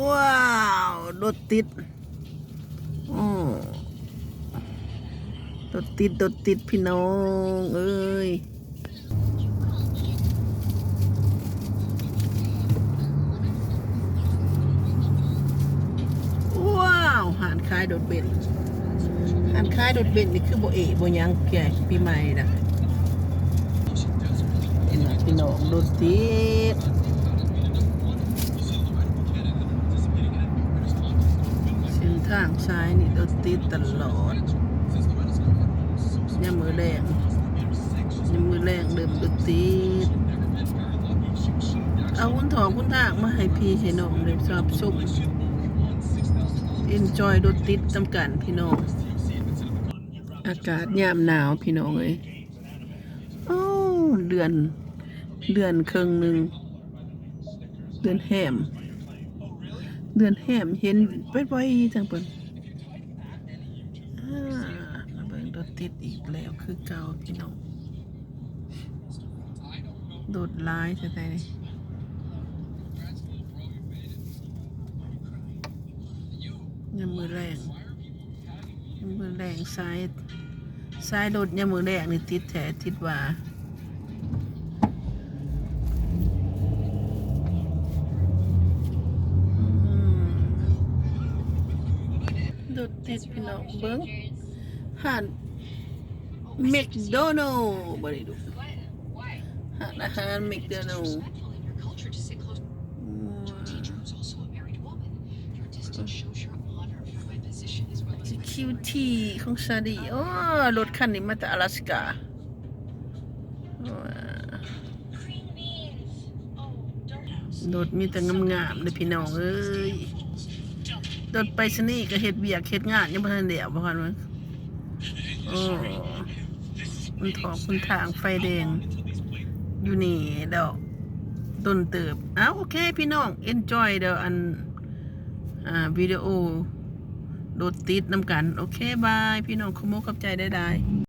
ว้าวรถติดโอ้รถติดรถติดพี่น้องเอ้ยว้าวหานคายโดดเบ็นหานคายโดดเบ็นนี่คือโบเอะโบยังแก่ปีใหม่นะเห็นไหมพี่น้องโดดติด เส้างซ้ายนี่โดดติดตลอดยามมือแรงยามมือแรงเดิมโดดติดเอาคุณถอคุณทางมาให้พี่ให้น้องเลยชอบสุข enjoy รถติดจำกันพี่น้อง อากาศยามหนาวพี่น้องเอ้ยโอ้เดือน เดือนครึ่งหนึ่งเดือนแหม เดือนแหมเห็นบ่อยๆจังเปิ้นอ่ามาเบิ่งรถติดอีกแล้วคือเก่าพี่น้องโดดลายใช่ไหมยามมือแรงยามมือแรงซ้ายซ้ายรถยามมือแรงนี่ติดแท้ติดว่า รถติดพี่น้องเบิ้งห่านแมคโดนัลด์บ่ได้ดูห่านอาหารแมคโดนัลด์ security ของซาดีโอ้รถคันนี้มาจาก阿拉斯กาว้ารถมีแต่งามๆเลยพี่น้องเอ้ย รถไปสนี่ก็เฮ็ดเบียกเฮ็ดงานยังบ่ทันเดียวบ่คันมั้งโอ้มันถอกมันทางไฟแดง อยู่นี่ดอกต้นเติบอ้าวโอเคพี่น้อง enjoy เด้ออัน อ่าวิดีโอรถติดน้ำกัน โอเค บาย พี่น้องขโมยกับใจได้ได้